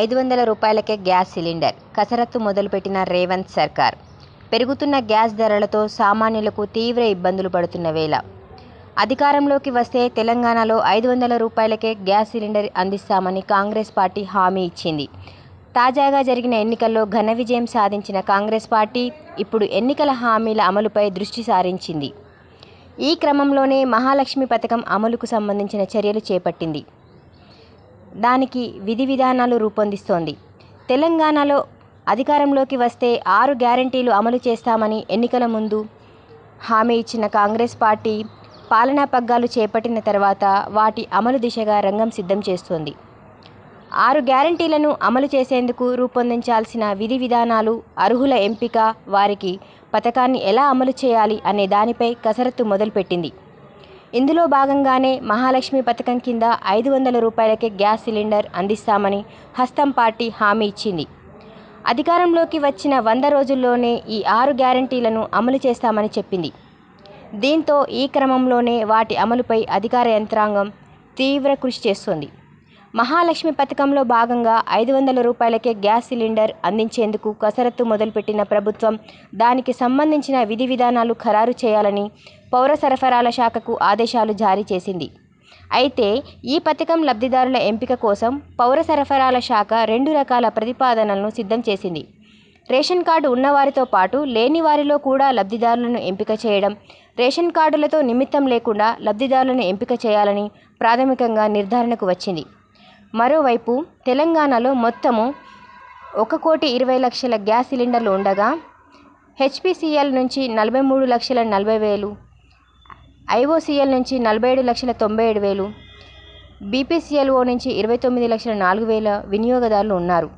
ఐదు వందల రూపాయలకే గ్యాస్ సిలిండర్ కసరత్తు మొదలుపెట్టిన రేవంత్ సర్కార్. పెరుగుతున్న గ్యాస్ ధరలతో సామాన్యులకు తీవ్ర ఇబ్బందులు పడుతున్న వేళ. అధికారంలోకి వస్తే తెలంగాణలో ఐదు వందల రూపాయలకే గ్యాస్ సిలిండర్ అందిస్తామని కాంగ్రెస్ పార్టీ హామీ ఇచ్చింది. తాజాగా జరిగిన ఎన్నికల్లో ఘన విజయం సాధించిన కాంగ్రెస్ పార్టీ ఇప్పుడు ఎన్నికల హామీల అమలుపై దృష్టి సారించింది. ఈ క్రమంలోనే మహాలక్ష్మి పథకం అమలుకు సంబంధించిన చర్యలు చేపట్టింది. దానికి విధి విధానాలు రూపొందిస్తోంది. తెలంగాణలో అధికారంలోకి వస్తే ఆరు గ్యారంటీలు అమలు చేస్తామని ఎన్నికల ముందు హామీ ఇచ్చిన కాంగ్రెస్ పార్టీ పాలనా పగ్గాలు చేపట్టిన తర్వాత వాటి అమలు దిశగా రంగం సిద్ధం చేస్తోంది. ఆరు గ్యారంటీలను అమలు చేసేందుకు రూపొందించాల్సిన విధి విధానాలు అర్హుల ఎంపిక వారికి పథకాన్ని ఎలా అమలు చేయాలి అనే దానిపై కసరత్తు మొదలుపెట్టింది. ఇందులో భాగంగానే మహాలక్ష్మి పథకం కింద ఐదు వందల రూపాయలకే గ్యాస్ సిలిండర్ అందిస్తామని హస్తం పార్టీ హామీ ఇచ్చింది. అధికారంలోకి వచ్చిన వంద రోజుల్లోనే ఈ ఆరు గ్యారంటీలను అమలు చేస్తామని చెప్పింది. దీంతో ఈ క్రమంలోనే వాటి అమలుపై అధికార యంత్రాంగం తీవ్ర కృషి చేస్తోంది. మహాలక్ష్మి పథకంలో భాగంగా ఐదు వందల రూపాయలకే గ్యాస్ సిలిండర్ అందించేందుకు కసరత్తు మొదలుపెట్టిన ప్రభుత్వం దానికి సంబంధించిన విధి విధానాలు ఖరారు చేయాలని పౌర సరఫరాల శాఖకు ఆదేశాలు జారీ చేసింది. అయితే ఈ పథకం లబ్ధిదారుల ఎంపిక కోసం పౌర సరఫరాల శాఖ రెండు రకాల ప్రతిపాదనలను సిద్ధం చేసింది. రేషన్ కార్డు ఉన్నవారితో పాటు లేని వారిలో కూడా లబ్ధిదారులను ఎంపిక చేయడం రేషన్ కార్డులతో నిమిత్తం లేకుండా లబ్ధిదారులను ఎంపిక చేయాలని ప్రాథమికంగా నిర్ధారణకు వచ్చింది. మరోవైపు తెలంగాణలో మొత్తము ఒక కోటి ఇరవై లక్షల గ్యాస్ సిలిండర్లు ఉండగా హెచ్పిసిఎల్ నుంచి నలభై మూడు లక్షల నలభై వేలు ఐఓసిఎల్ నుంచి నలభై ఏడు లక్షల తొంభై ఏడు వేలు బీపీసీఎల్ఓ నుంచి ఇరవై తొమ్మిది లక్షల నాలుగు వేల వినియోగదారులు ఉన్నారు.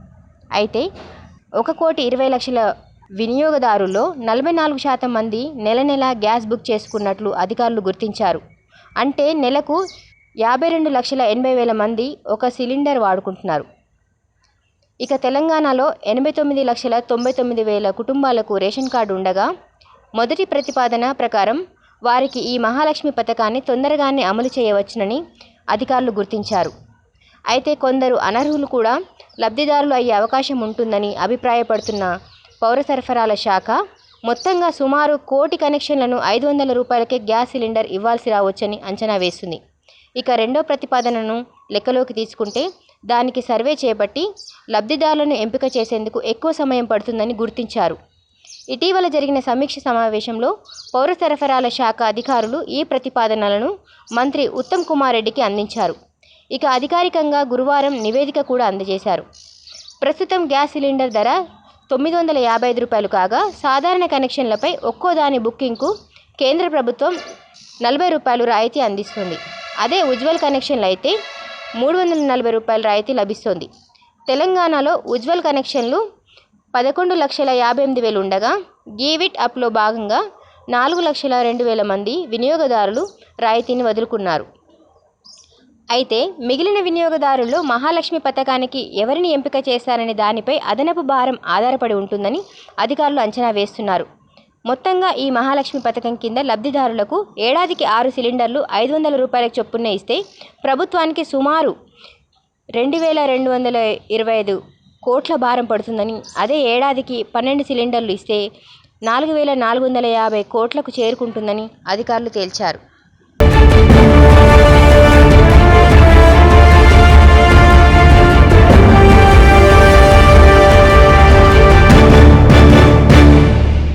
అయితే ఒక కోటి ఇరవై లక్షల వినియోగదారుల్లో నలభై నాలుగు శాతం మంది నెల నెల గ్యాస్ బుక్ చేసుకున్నట్లు అధికారులు గుర్తించారు. అంటే నెలకు యాభై రెండు లక్షల ఎనభై వేల మంది ఒక సిలిండర్ వాడుకుంటున్నారు. ఇక తెలంగాణలో ఎనభై తొమ్మిది లక్షల తొంభై తొమ్మిది వేల కుటుంబాలకు రేషన్ కార్డు ఉండగా మొదటి ప్రతిపాదన ప్రకారం వారికి ఈ మహాలక్ష్మి పథకాన్ని తొందరగానే అమలు చేయవచ్చునని అధికారులు గుర్తించారు. అయితే కొందరు అనర్హులు కూడా లబ్ధిదారులు అయ్యే అవకాశం ఉంటుందని అభిప్రాయపడుతున్న పౌర సరఫరాల శాఖ మొత్తంగా సుమారు కోటి కనెక్షన్లను ఐదు వందల రూపాయలకే గ్యాస్ సిలిండర్ ఇవ్వాల్సి రావచ్చని అంచనా వేస్తుంది ఇక రెండో ప్రతిపాదనను లెక్కలోకి తీసుకుంటే దానికి సర్వే చేపట్టి లబ్ధిదారులను ఎంపిక చేసేందుకు ఎక్కువ సమయం పడుతుందని గుర్తించారు. ఇటీవల జరిగిన సమీక్ష సమావేశంలో పౌర సరఫరాల శాఖ అధికారులు ఈ ప్రతిపాదనలను మంత్రి ఉత్తమ్ కుమార్ రెడ్డికి అందించారు. ఇక అధికారికంగా గురువారం నివేదిక కూడా అందజేశారు. ప్రస్తుతం గ్యాస్ సిలిండర్ ధర తొమ్మిది వందల యాభై ఐదు రూపాయలు కాగా సాధారణ కనెక్షన్లపై ఒక్కో దాని బుకింగ్కు కేంద్ర ప్రభుత్వం నలభై రూపాయలు రాయితీ అందిస్తుంది. అదే ఉజ్వల్ కనెక్షన్లు అయితే మూడు వందల నలభై రూపాయల రాయితీ లభిస్తుంది. తెలంగాణలో ఉజ్వల్ కనెక్షన్లు పదకొండు లక్షల యాభై ఎనిమిది వేలు ఉండగా గీవిట్ అప్లో భాగంగా నాలుగు లక్షల రెండు వేల మంది వినియోగదారులు రాయితీని వదులుకున్నారు. అయితే మిగిలిన వినియోగదారుల్లో మహాలక్ష్మి పథకానికి ఎవరిని ఎంపిక చేశారనే దానిపై అదనపు భారం ఆధారపడి ఉంటుందని అధికారులు అంచనా వేస్తున్నారు. మొత్తంగా ఈ మహాలక్ష్మి పథకం కింద లబ్ధిదారులకు ఏడాదికి ఆరు సిలిండర్లు ఐదు వందల రూపాయల చొప్పున ఇస్తే ప్రభుత్వానికి సుమారు రెండు వేల రెండు వందల ఇరవై ఐదు కోట్ల భారం పడుతుందని అదే ఏడాదికి పన్నెండు సిలిండర్లు ఇస్తే నాలుగు వేల నాలుగు వందల యాభై కోట్లకు చేరుకుంటుందని అధికారులు తేల్చారు.